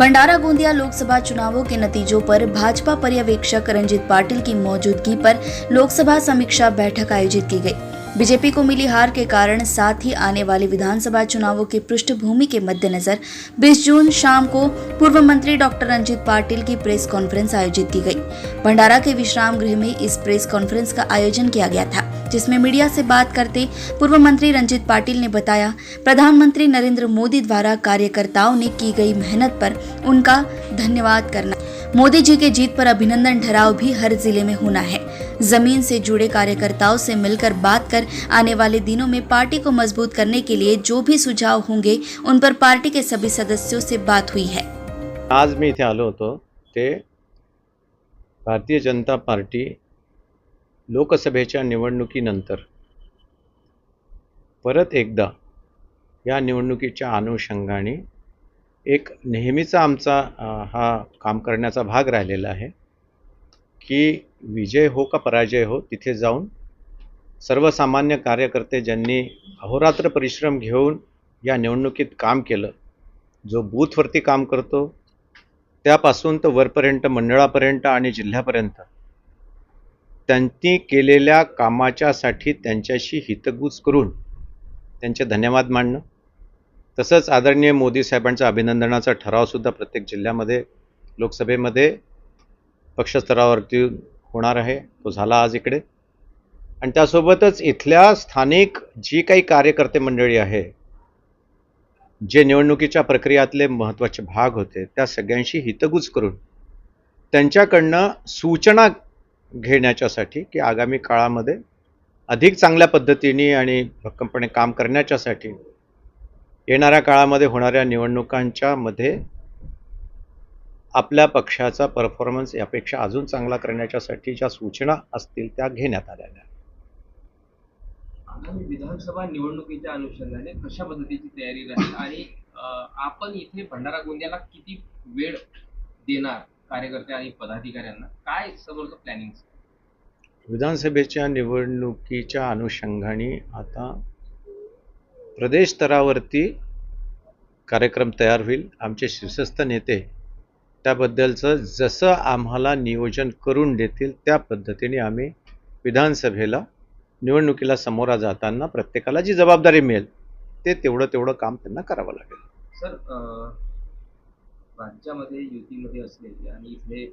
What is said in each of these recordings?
भंडारा गोंदिया लोकसभा चुनावों के नतीजों पर भाजपा पर्यवेक्षक रंजित पाटिल की मौजूदगी पर लोकसभा समीक्षा बैठक आयोजित की गई। बीजेपी को मिली हार के कारण साथ ही आने वाले विधानसभा चुनावों की पृष्ठभूमि के मद्देनजर 20 जून शाम को पूर्व मंत्री डॉक्टर रंजित पाटिल की प्रेस कॉन्फ्रेंस आयोजित की गई। भंडारा के विश्राम गृह में इस प्रेस कॉन्फ्रेंस का आयोजन किया गया था। जिसमें मीडिया से बात करते पूर्व मंत्री रंजित पाटिल ने बताया, प्रधानमंत्री नरेंद्र मोदी द्वारा कार्यकर्ताओं ने की गई मेहनत पर उनका धन्यवाद करना। मोदी जी के जीत पर अभिनंदन ठहराव भी हर ज़िले में होना है। ज़मीन से जुड़े कार्यकर्ताओं से मिलकर बात कर आने वाले दिनों में पार्टी को मज़बूत करने के लिए जो भी सुझाव होंगे, उन पर पार्टी के सभी सदस्यों से बात हुई है। आज मी इथे आलो होतो ते, भारतीय जनता पार्टी लोकसभेच्या निवडणुकीनंतर. परत एकदा या निवडणुकीच्या अनुषंगाने एक नेहमीचा आमचा हा काम करण्याचा भाग राहिलेला आहे की विजय हो का पराजय हो तिथे जाऊन सर्वसामान्य कार्यकर्ते ज्यांनी अहोरात्र परिश्रम घेऊन या निवडणुकीत काम केलं जो बूथवरती काम करतो त्यापासून तर वरपर्यंत मंडळापर्यंत आणि जिल्ह्यापर्यंत त्यांनी केलेल्या कामाच्यासाठी त्यांच्याशी हितगुज करून त्यांचे धन्यवाद मांडणं. तसंच आदरणीय मोदी साहेबांचा अभिनंदनाचा ठरावसुद्धा प्रत्येक जिल्ह्यामध्ये लोकसभेमध्ये पक्षस्तरावरती होणार आहे. तो झाला आज इकडे. आणि त्यासोबतच इथल्या स्थानिक जी काही कार्यकर्ते मंडळी आहे जे निवडणुकीच्या प्रक्रियातले महत्त्वाचे भाग होते त्या सगळ्यांशी हितगुज करून त्यांच्याकडनं सूचना घेण्याच्यासाठी की आगामी काळामध्ये अधिक चांगल्या पद्धतीने आणि भक्कमपणे काम करण्याच्यासाठी येणाऱ्या काळामध्ये होणाऱ्या निवडणुकांच्या मध्ये आपल्या पक्षाचा परफॉर्मन्स यापेक्षा अजून चांगला करण्याच्यासाठी ज्या सूचना असतील त्या घेण्यात आलेल्या आगामी विधानसभा निवडणुकीच्या अनुषंगाने कशा पद्धतीची तयारी राहील? आणि आपण इथे भंडारा गोंदियाला किती वेळ देणार? कार्यकर्ते आणि पदाधिकाऱ्यांना काय समोरचं प्लॅनिंग विधानसभेच्या निवडणुकीच्या अनुषंगाने आता प्रदेश स्तरावरती कार्यक्रम तयार होईल. आमचे शीर्षस्थ नेते त्याबद्दलचं जसं आम्हाला नियोजन करून देतील त्या पद्धतीने आम्ही विधानसभेला निवडणुकीला समोरा जाताना प्रत्येकाला जी जबाबदारी मिळेल ते तेवढं तेवढं काम त्यांना करावं लागेल. सर राज्यामध्ये युतीमध्ये असलेले आणि इथले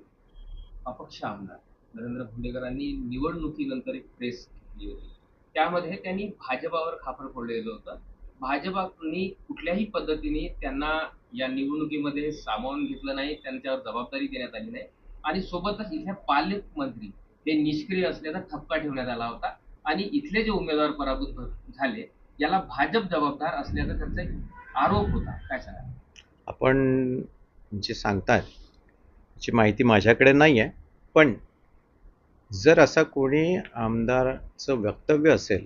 अपक्ष आमदार नरेंद्र भोंडेकरांनी निवडणुकीनंतर एक प्रेस घेतली होती. त्यामध्ये त्यांनी भाजपावर खापर फोडलेलं होतं. भाजपानी कुठल्याही पद्धतीने त्यांना या निवडणुकीमध्ये सामावून घेतलं नाही त्यांच्यावर जबाबदारी देण्यात आली नाही. आणि सोबतच इथल्या पालकमंत्री हे निष्क्रिय असल्याचा ठपका ठेवण्यात आला होता. आणि इथले जे उमेदवार पराभूत झाले याला भाजप जबाबदार असल्याचा त्यांचा एक आरोप होता. काय सांगा आपण जे सांगतात याची माहिती माझ्याकडे नाही आहे पण जर असा कोणी आमदाराचं वक्तव्य असेल